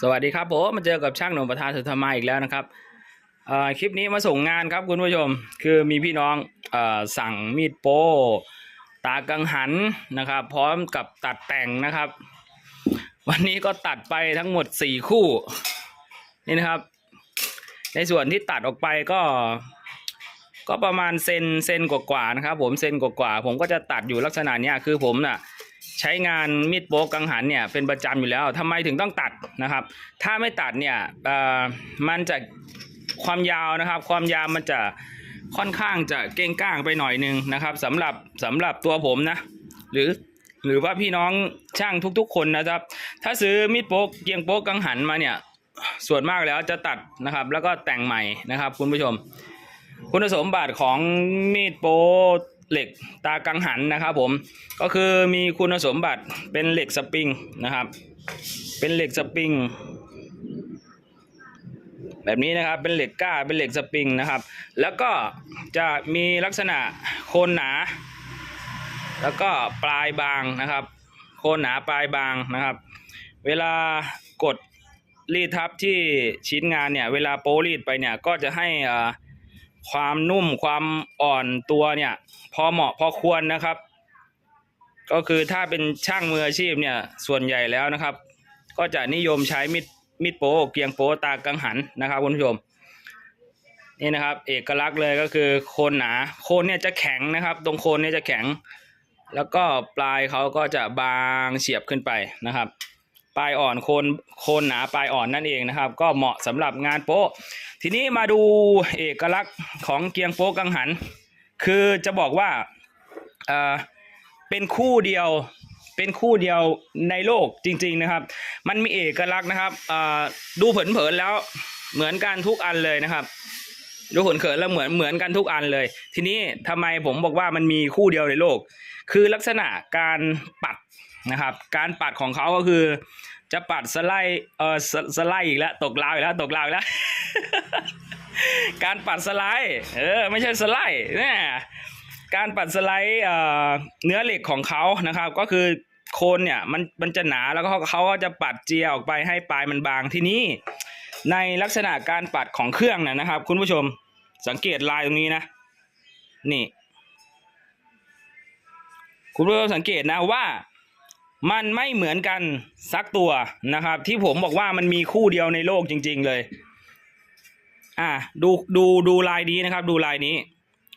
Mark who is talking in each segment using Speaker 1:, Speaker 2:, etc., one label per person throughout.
Speaker 1: สวัสดีครับผมมาเจอกับช่างหนุ่มประธานสุธรรมาอีกแล้วนะครับคลิปนี้มาส่งงานครับคุณผู้ชม คือมีพี่น้องอสั่งมีดโป้ตากังหันนะครับ พร้อมกับตัดแต่งนะครับ วันนี้ก็ตัดไปทั้งหมดสี่คู่นี่นะครับ ในส่วนที่ตัดออกไปก็ ก็ประมาณเซนเซนกว่าๆนะครับ ผมเซนกว่าๆผมก็จะตัดอยู่ลักษณะเนี้ยคือผมน่ะ ใช้งานมีดโป๊กกังหันเนี่ยเป็นประจำอยู่แล้วทำไมถึงต้องตัดนะครับ ถ้าไม่ตัดเนี่ยเอ่อมันจะความยาวนะครับ ความยาวมันจะค่อนข้างจะเก้งก้างไปหน่อยนึงนะครับสำหรับสำหรับตัวผมนะ หรือหรือว่าพี่น้องช่างทุกๆ คนนะครับ ถ้าซื้อมีดโป๊กเกียงโป๊กกังหันมาเนี่ยส่วนมากแล้วจะตัดนะครับ แล้วก็แต่งใหม่นะครับ คุณผู้ชม คุณสมบัติของมีดโป๊ เหล็กตากังหันนะครับผมก็คือมีคุณสมบัติเป็นเหล็กสปริงนะครับ เป็นเหล็กสปริงแบบนี้นะครับเป็นเหล็กก้าเป็นเหล็กสปริงนะครับ แล้วก็จะมีลักษณะโคนหนา แล้วก็ปลายบางนะครับ โคนหนาปลายบางนะครับ เวลากดรีดทับที่ชิ้นงานเนี่ยเวลาโปรีดไปเนี่ยก็จะให้อ่า ความนุ่มความอ่อนตัวเนี่ย พอเหมาะพอควรนะครับ ก็คือถ้าเป็นช่างมืออาชีพเนี่ยส่วนใหญ่แล้วนะครับ ก็จะนิยมใช้มิดมิดโป้เกียงโป้ตากังหันนะครับคุณผู้ชมนี่นะครับ เอกลักษณ์เลยก็คือโคนหนาโคนเนี่ยจะแข็งนะครับ ตรงโคนเนี่ยจะแข็ง แล้วก็ปลายเขาก็จะบางเฉียบขึ้นไปนะครับ ปลายอ่อนโคนโคนหนาปลายอ่อนนั่นเองนะครับ ก็เหมาะสำหรับงานโป๊ะ ทีนี้มาดูเอกลักษณ์ของเกียงโป๊กังหัน คือจะบอกว่าเออเป็นคู่เดียวเป็นคู่เดียวในโลกจริง ๆนะครับ มันมีเอกลักษณ์นะครับดูเผินๆแล้วเหมือนกันทุกอันเลยนะครับ ดูเผินๆแล้วเหมือนเหมือนกันทุกอันเลย ทีนี้ทำไมผมบอกว่ามันมีคู่เดียวในโลก คือลักษณะการปัดนะครับ การปัดของเขาก็คือ จะปัดสไลด์เออสสไลด์อีกแล้วตกราวอีกแล้วตกราวอีกแล้ว การปัดสไลด์เออไม่ใช่สไลด์เนี่ยการปัดสไลด์เอ่อเนื้อเหล็กของเขานะครับ ก็คือโคนเนี่ยมันมันจะหนาแล้วก็เขาเขาก็จะปัดเจียออกไปให้ปลายมันบางทีนี้ในลักษณะการปัดของเครื่องนะนะครับ คุณผู้ชมสังเกตลายตรงนี้นะ นี่ คุณผู้ชมสังเกตนะว่า มันไม่เหมือนกันสักตัวนะครับ ที่ผมบอกว่ามันมีคู่เดียวในโลกจริง ๆเลย อะดูดูดูลายนี้นะครับ ดูลายนี้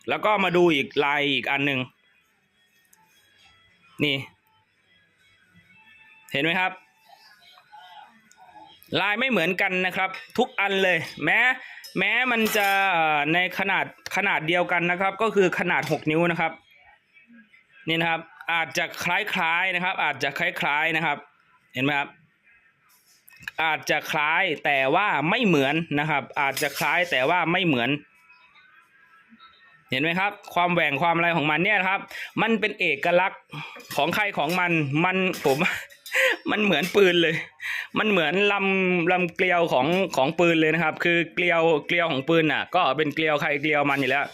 Speaker 1: แล้วก็มาดูอีกลายอีกอันหนึ่งนี่ เห็นไหมครับ ลายไม่เหมือนกันนะครับ ทุกอันเลย แม้ แม้มันจะในขนาดขนาดเดียวกันนะครับ ก็คือขนาด 6 นิ้วนะครับ นี่นะครับ อาจจะคล้ายๆนะครับ อาจจะคล้ายๆนะครับ เห็นไหมครับ อาจจะคล้ายแต่ว่าไม่เหมือนนะครับ อาจจะคล้ายแต่ว่าไม่เหมือน เห็นไหมครับ ความแหว่งความอะไรของมันเนี่ยครับ มันเป็นเอกลักษณ์ของใครของมัน มันผมมันเหมือนปืนเลย มันเหมือนลำลำเกลียวของของปืนเลยนะครับ คือเกลียวเกลียวของปืนน่ะ ก็เป็นเกลียวใครเกลียวมันอยู่แล้ว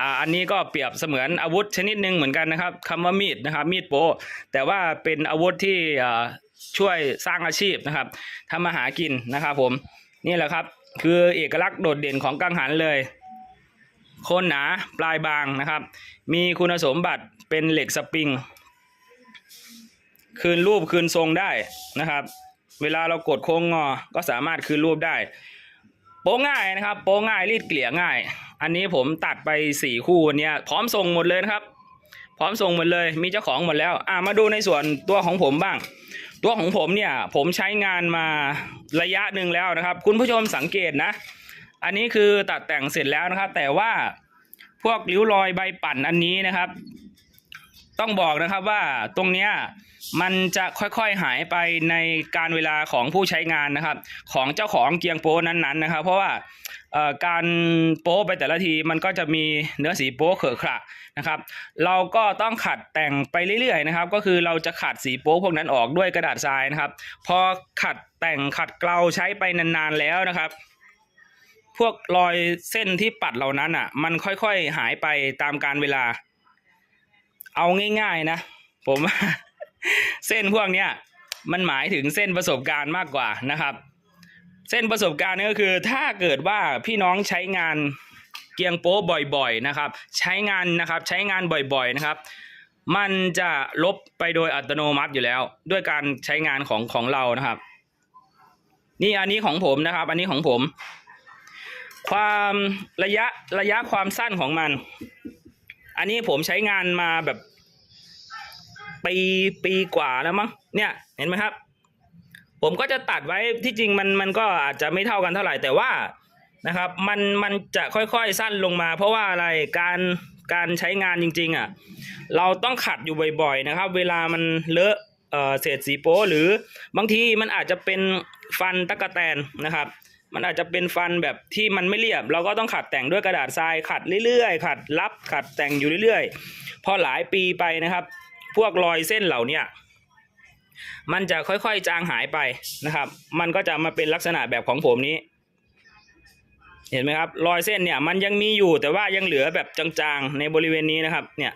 Speaker 1: อ่าอันนี้ก็เปรียบเสมือนอาวุธชนิดหนึ่งเหมือนกันนะครับคำว่ามีดนะครับมีดโปะแต่ว่าเป็นอาวุธที่อ่าช่วยสร้างอาชีพนะครับทำมาหากินนะครับผมนี่แหละครับคือเอกลักษณ์โดดเด่นของกังหันเลยโคนหนาปลายบางนะครับ มีคุณสมบัติเป็นเหล็กสปริง คืนรูปคืนทรงได้นะครับ เวลาเรากดโค้งงอก็สามารถคืนรูปได้ โป้ง่ายนะครับ โป้ง่ายรีดเกลี่ยง่าย อันนี้ผมตัดไปสี่คู่วันเนี้ยพร้อมส่งหมดเลยนะครับ พร้อมส่งหมดเลยมีเจ้าของหมดแล้วอ่ามาดูในส่วนตัวของผมบ้าง ตัวของผมเนี่ยผมใช้งานมาระยะหนึ่งแล้วนะครับ คุณผู้ชมสังเกตนะ อันนี้คือตัดแต่งเสร็จแล้วนะครับ แต่ว่าพวกริ้วรอยใบปั่นอันนี้นะครับ ต้องบอกนะครับว่าตรงเนี้ยมันจะค่อยๆหายไปในการเวลาของผู้ใช้งานนะครับ ของเจ้าของเกียงโป้นั้นๆนะครับ เพราะว่าการโป๊ไปแต่ละทีมันก็จะมีเนื้อสีโป๊เขอะขระนะครับ เราก็ต้องขัดแต่งไปเรื่อยๆนะครับ ก็คือเราจะขัดสีโป๊พวกนั้นออกด้วยกระดาษทรายนะครับ พอขัดแต่งขัดเกลาใช้ไปนานๆแล้วนะครับพวกรอยเส้นที่ปัดเหล่านั้นอะ มันค่อยๆหายไปตามการเวลา เอาง่ายๆนะ ผมเส้นพวกเนี้ยมันหมายถึงเส้นประสบการณ์มากกว่านะครับ เส้นประสบการณ์นี่ก็คือ ถ้าเกิดว่าพี่น้องใช้งานเกียงโป๊บ่อยๆนะครับ ใช้งานนะครับใช้งานบ่อยๆนะครับ มันจะลบไปโดยอัตโนมัติอยู่แล้ว ด้วยการใช้งานของของเรานะครับ นี่อันนี้ของผมนะครับ อันนี้ของผม ความระยะระยะความสั้นของมัน อันนี้ผมใช้งานมาแบบ ปีปีกว่าแล้วมั้งเนี่ยเห็นไหมครับ ผมก็จะตัดไว้ที่จริงมันมันก็อาจจะไม่เท่ากันเท่าไหร่แต่ว่านะครับมันมันจะค่อยๆสั้นลงมา เพราะว่าอะไรการการใช้งานจริง ๆอะเราต้องขัดอยู่บ่อย ๆ นะครับ เวลามันเลอะเศษสีโป๊หรือบางทีมันอาจจะเป็นฟันตะกะแตนนะครับ มันอาจจะเป็นฟันแบบที่มันไม่เรียบ เราก็ต้องขัดแต่งด้วยกระดาษทรายขัดเรื่อยๆ ขัดรับขัดแต่งอยู่เรื่อยๆ พอหลายปีไปนะครับ พวกรอยเส้นเหล่านี้มันจะค่อยๆจางหายไปนะครับ มันก็จะมาเป็นลักษณะแบบของผมนี้ เห็นไหมครับรอยเส้นเนี่ยมันยังมีอยู่แต่ว่ายังเหลือแบบจางๆในบริเวณนี้นะครับเนี่ย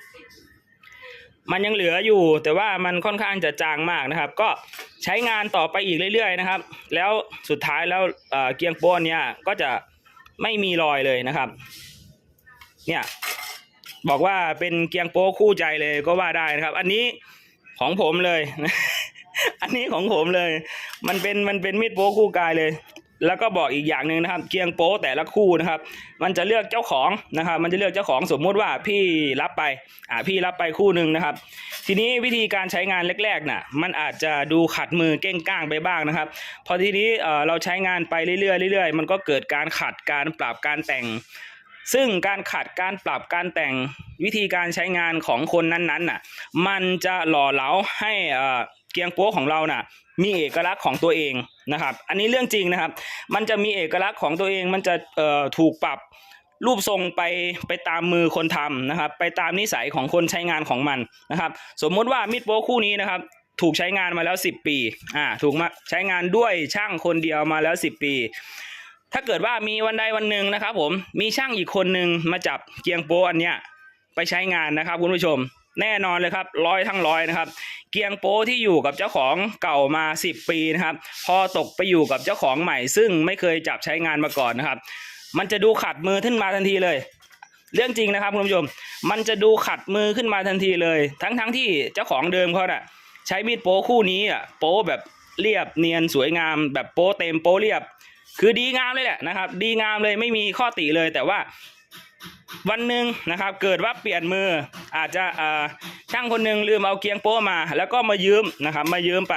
Speaker 1: มันยังเหลืออยู่ แต่ว่ามันค่อนข้างจะจางมากนะครับ ก็ใช้งานต่อไปอีกเรื่อยๆนะครับ แล้วสุดท้ายแล้วเเกียงโป้นเนี่ยก็จะไม่มีรอยเลยนะครับ เนี่ยบอกว่าเป็นเกียงโป๊คู่ใจเลยก็ว่าได้นะครับ อันนี้ของผมเลย อันนี้ของผมเลย มันเป็นมันเป็นมีดโป๊คู่กายเลย แล้วก็บอกอีกอย่างหนึ่งนะครับเกียงโป๊แต่ละคู่นะครับ มันจะเลือกเจ้าของนะครับ มันจะเลือกเจ้าของสมมุติว่าพี่รับไปอ่าพี่รับไปคู่หนึ่งนะครับ ทีนี้วิธีการใช้งานแรกๆน่ะมันอาจจะดูขัดมือเก้งก้างไปบ้างนะครับ พอทีนี้เอ่อเราใช้งานไปเรื่อยๆเรื่อยๆ มันก็เกิดการขัดการปรับการแต่งซึ่งการขัดการปรับการแต่งวิธีการใช้งานของคนนั้นๆน่ะ มันจะหล่อเหลาให้อ่อ เกียงโป๊ของเราน่ะมีเอกลักษณ์ของตัวเองนะครับ อันนี้เรื่องจริงนะครับ มันจะมีเอกลักษณ์ของตัวเองมันจะเอ่อถูกปรับรูปทรงไปไปตามมือคนทำนะครับ ไปตามนิสัยของคนใช้งานของมันนะครับ สมมุติว่ามีดโป๊คู่นี้นะครับ ถูกใช้งานมาแล้ว 10 ปีอ่าถูกมาใช้งานด้วยช่างคนเดียวมาแล้ว 10 ปี ถ้าเกิดว่ามีวันใดวันหนึ่งนะครับ ผมมีช่างอีกคนหนึ่งมาจับเกียงโป๊อันเนี้ยไปใช้งานนะครับคุณผู้ชม แน่นอนเลยครับร้อยทั้งร้อยนะครับ เกียงโป๊ที่อยู่กับเจ้าของเก่ามา 10 ปีนะครับ พอตกไปอยู่กับเจ้าของใหม่ ซึ่งไม่เคยจับใช้งานมาก่อนนะครับ มันจะดูขัดมือขึ้นมาทันทีเลย เรื่องจริงนะครับคุณผู้ชมมันจะดูขัดมือขึ้นมาทันทีเลย ทั้งทั้งที่เจ้าของเดิมเขาเน่ะใช้มีดโป๊คู่นี้อะโป๊แบบเรียบเนียนสวยงาม แบบโป๊เต็มโป๊เรียบ คือดีงามเลยแหละนะครับ ดีงามเลยไม่มีข้อติเลยแต่ว่า วันหนึ่งนะครับ เกิดว่าเปลี่ยนมืออาจจะช่างคนหนึ่งลืมเอาเกียงโป๊มา แล้วก็มายืมนะครับ มายืมไป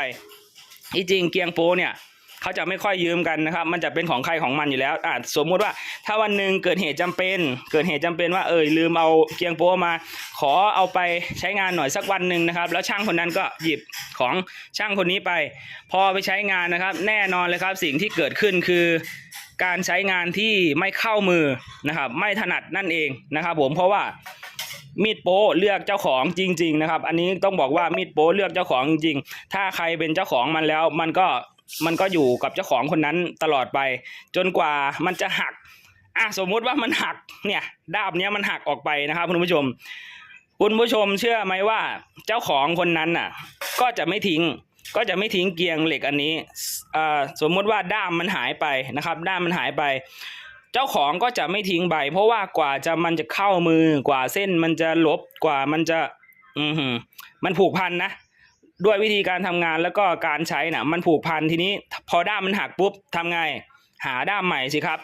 Speaker 1: ที่จริงเกียงโป๊เนี่ยเขาจะไม่ค่อยยืมกันนะครับ มันจะเป็นของใครของมันอยู่แล้วอสมมุติว่า ถ้าวันหนึ่งเกิดเหตุจำเป็น เกิดเหตุจำเป็นว่าเออลืมเอาเกียงโป๊มา ขอเอาไปใช้งานหน่อยสักวันหนึ่งนะครับ แล้วช่างคนนั้นก็หยิบของช่างคนนี้ไป พอไปใช้งานนะครับ แน่นอนเลยครับสิ่งที่เกิดขึ้นคือ การใช้งานที่ไม่เข้ามือนะครับไม่ถนัดนั่นเองนะครับผมเพราะว่ามีดโป้เลือกเจ้าของจริง ๆ นะครับ อันนี้ต้องบอกว่ามีดโป้เลือกเจ้าของจริงๆถ้าใครเป็นเจ้าของมันแล้ว มันก็มันก็อยู่กับเจ้าของคนนั้นตลอดไป จนกว่ามันจะหักอะสมมุติว่ามันหักเนี่ยด้ามเนี้ยมันหักออกไปนะครับคุณผู้ชม คุณผู้ชมเชื่อไหมว่าเจ้าของคนนั้นน่ะ ก็จะไม่ทิ้ง ก็จะไม่ทิ้งเกียงเหล็กอันนี้อ่าสมมติว่าด้ามมันหายไปนะครับ ด้ามมันหายไป เจ้าของก็จะไม่ทิ้งใบ เพราะว่ากว่าจะมันจะเข้ามือกว่าเส้นมันจะลบกว่ามันจะอือหือมันผูกพันนะด้วยวิธีการทำงานแล้วก็การใช้น่ะมันผูกพันทีนี้ พอด้ามมันหักปุ๊บทำไง หาด้ามใหม่สิครับ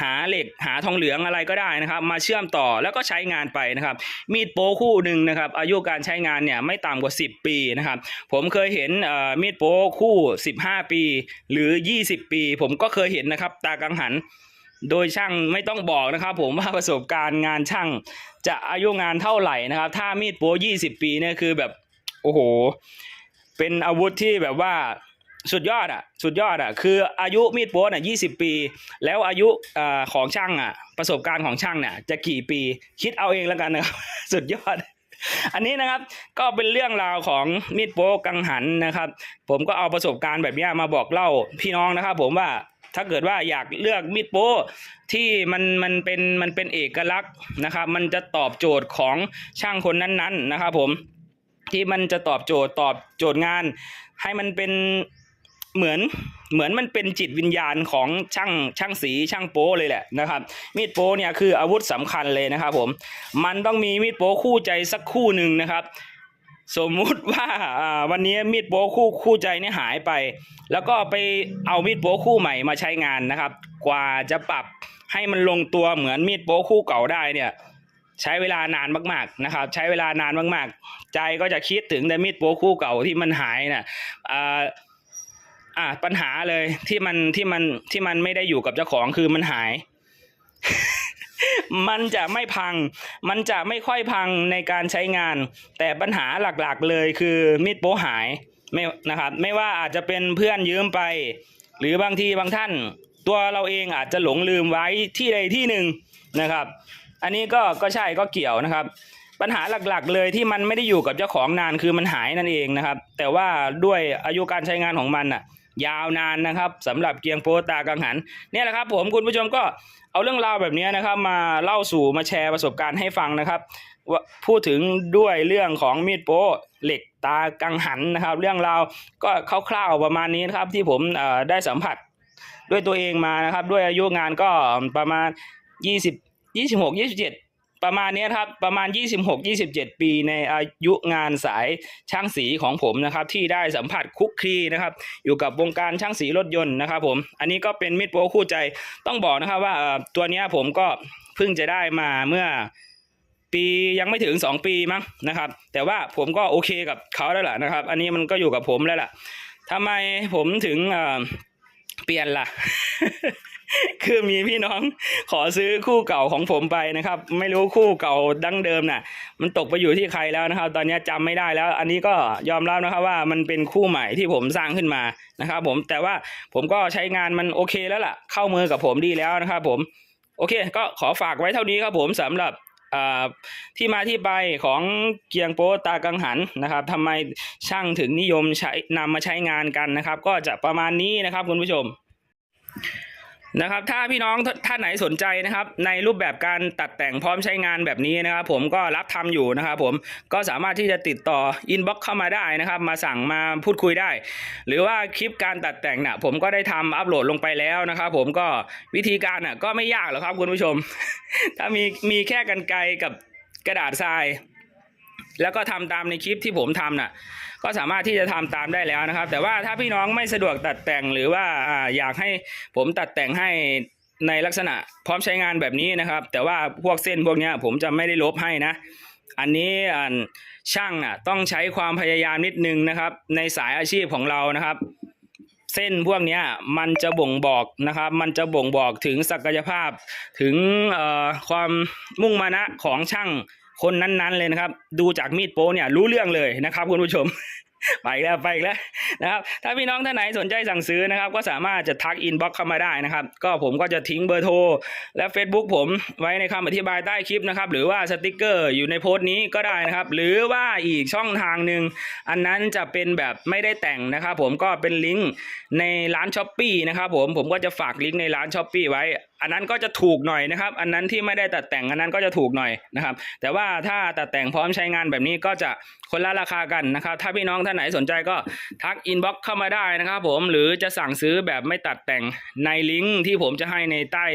Speaker 1: หาเหล็กหาทองเหลืองอะไรก็ได้นะครับ มาเชื่อมต่อแล้วก็ใช้งานไปนะครับ มีดโป๊คู่หนึ่งนะครับ อายุการใช้งานเนี่ยไม่ต่ำกว่า 10 ปีนะครับ ผมเคยเห็นเอ่อมีดโป๊คู่ 15 ปี หรือ 20 ปี ผมก็เคยเห็นนะครับ ตากังหันโดยช่างไม่ต้องบอกนะครับผมว่าประสบการณ์งานช่างจะอายุงานเท่าไหร่นะครับ ถ้ามีดโป๊20 ปีเนี่ยคือแบบ โอ้โห เป็นอาวุธที่แบบว่า สุดยอดอะสุดยอดอะคืออายุมีดโป๊น่ะ20ปี แล้วอายุอของช่างอะ ประสบการณ์ของช่างเนี่ยจะกี่ปีคิดเอาเองแล้วกันนะครับสุดยอด อันนี้นะครับก็เป็นเรื่องราวของมีดโป๊กังหันนะครับ ผมก็เอาประสบการณ์แบบนี้มาบอกเล่าพี่น้องนะครับผมว่าถ้าเกิดว่าอยากเลือกมีดโป๊ที่มันมันเป็นมันเป็นเอกลักษณ์นะครับ มันจะตอบโจทย์ของช่างคนนั้นๆนะครับผมที่มันจะตอบโจทย์ตอบโจทย์งาน ให้มันเป็น เหมือนเหมือนมันเป็นจิตวิญญาณของช่างช่างสีช่างโป๊เลยแหละนะครับ มีดโป๊เนี่ยคืออาวุธสำคัญเลยนะครับผมมันต้องมีมีดโป๊คู่ใจสักคู่หนึ่งนะครับ สมมุติว่าวันนี้มีดโป๊คู่คู่ใจเนี่ยหายไป แล้วก็ไปเอามีดโป๊คู่ใหม่มาใช้งานนะครับ กว่าจะปรับให้มันลงตัวเหมือนมีดโป๊คู่เก่าได้เนี่ยใช้เวลานานมากๆนะครับ ใช้เวลานานมากๆ ใจก็จะคิดถึงแต่มีดโป๊คู่เก่าที่มันหายน่ะอ่า อ่าปัญหาเลยที่มันที่มันที่มันไม่ได้อยู่กับเจ้าของคือมันหาย มันจะไม่พัง มันจะไม่ค่อยพังในการใช้งาน แต่ปัญหาหลักๆเลยคือมีดโป๊หายไม่นะครับ ไม่ว่าอาจจะเป็นเพื่อนยืมไป หรือบางทีบางท่าน ตัวเราเองอาจจะหลงลืมไว้ที่ใดที่หนึ่งนะครับ อันนี้ก็ก็ใช่ก็เกี่ยวนะครับปัญหาหลักๆเลยที่มันไม่ได้อยู่กับเจ้าของนานคือมันหายนั่นเองนะครับ แต่ว่าด้วยอายุการใช้งานของมันอะ ยาวนานนะครับสำหรับเกียงโปตากังหันเนี่ยแหละครับ ผมคุณผู้ชมก็เอาเรื่องราวแบบนี้นะครับ มาเล่าสู่มาแชร์ประสบการณ์ให้ฟังนะครับว่าพูดถึงด้วยเรื่องของมีดโป๊เหล็กตากังหันนะครับ เรื่องราวก็คร่าวๆประมาณนี้นะครับ ที่ผมได้สัมผัสด้วยตัวเองมานะครับ ด้วยอายุงานก็ประมาณ 20 26 27 ประมาณนี้ครับประมาณ 26 27 ปีในอายุงานสายช่างสีของผมนะครับที่ได้สัมผัสคุกคีนะครับอยู่กับวงการช่างสีรถยนต์นะครับผมอันนี้ก็เป็นมิดโปรคู่ใจต้องบอกนะครับว่าตัวนี้ผมก็เพิ่งจะได้มาเมื่อปียังไม่ถึง 2 ปีมั้งนะครับ แต่ว่าผมก็โอเคกับเขาแล้วล่ะนะครับ อันนี้มันก็อยู่กับผมแล้วล่ะทำไมผมถึงเปลี่ยนล่ะ คือมีพี่น้องขอซื้อคู่เก่าของผมไปนะครับ ไม่รู้คู่เก่าดั้งเดิมน่ะ มันตกไปอยู่ที่ใครแล้วนะครับ ตอนนี้จำไม่ได้แล้ว อันนี้ก็ยอมรับนะครับว่ามันเป็นคู่ใหม่ที่ผมสร้างขึ้นมานะครับ ผมแต่ว่าผมก็ใช้งานมันโอเคแล้วล่ะ เข้ามือกับผมดีแล้วนะครับ ผมโอเค ก็ขอฝากไว้เท่านี้ครับผมสำหรับที่มาที่ไปของเกียงโป๊ตากังหันนะครับทำไมช่างถึงนิยมใช้นำมาใช้งานกันนะครับ ก็จะประมาณนี้นะครับคุณผู้ชม นะครับถ้าพี่น้องท่านไหนสนใจนะครับในรูปแบบการตัดแต่งพร้อมใช้งานแบบนี้นะครับผมก็รับทำอยู่นะครับผมก็สามารถที่จะติดต่ออินบ็อกเข้ามาได้นะครับ มาสั่งมาพูดคุยได้ หรือว่าคลิปการตัดแต่งน่ะผมก็ได้ทำอัปโหลดลงไปแล้วนะครับ ผมก็วิธีการน่ะก็ไม่ยากหรอกครับคุณผู้ชม ถ้ามีมีแค่กันไกรกับกระดาษทราย แล้วก็ทำตามในคลิปที่ผมทำน่ะ ก็สามารถที่จะทำตามได้แล้วนะครับ แต่ว่าถ้าพี่น้องไม่สะดวกตัดแต่งหรือว่าอยากให้ผมตัดแต่งให้ในลักษณะพร้อมใช้งานแบบนี้นะครับ แต่ว่าพวกเส้นพวกนี้ผมจะไม่ได้ลบให้นะ อันนี้ช่างน่ะต้องใช้ความพยายามนิดนึงนะครับ ในสายอาชีพของเรานะครับ เส้นพวกนี้มันจะบ่งบอกนะครับ มันจะบ่งบอกถึงศักยภาพถึงความมุ่งมานะของช่าง คนนั้นๆเลยนะครับ ดูจากมีดโป้เนี่ยรู้เรื่องเลยนะครับคุณผู้ชมไปแล้วไปอีกแล้วนะครับถ้าพี่น้องท่านไหนสนใจสั่งซื้อนะครับ ก็สามารถจะทักอินบ็อกเข้ามาได้นะครับ ก็ผมก็จะทิ้งเบอร์โทร และ Facebook ผมไว้ในคำอธิบายใต้คลิปนะครับ หรือว่าสติกเกอร์อยู่ในโพสต์นี้ก็ได้นะครับ หรือว่าอีกช่องทางหนึ่งอันนั้นจะเป็นแบบไม่ได้แต่งนะครับผมก็เป็นลิงก์ในร้านช้อปปีนะครับผมผมก็จะฝากลิงก์ในร้านช้อปปีไว้อันนั้นก็จะถูกหน่อยนะครับ อันนั้นที่ไม่ได้ตัดแต่งอันนั้นก็จะถูกหน่อยนะครับ แต่ว่าถ้าตัดแต่งพร้อมใช้งานแบบนี้ก็จะคนละราคากันนะครับ ถ้าพี่น้องท่านไหนสนใจก็ทักอินบ็อกเข้ามาได้นะครับ ผมหรือจะสั่งซื้อแบบไม่ตัดแต่งในลิงก์ที่ผมจะให้ในใต้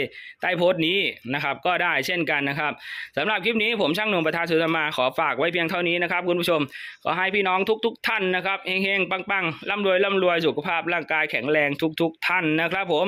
Speaker 1: ใต้โพสต์นี้นะครับ ก็ได้เช่นกันนะครับสำหรับคลิปนี้ผมช่างหนุ่มประธานสุธรรมาขอฝากไว้เพียงเท่านี้นะครับคุณผู้ชมขอให้พี่น้องทุกๆท่านนะครับเฮงๆปังๆร่ำรวยร่ำรวยสุขภาพร่างกายแข็งแรงทุก ๆท่านนะครับ ผม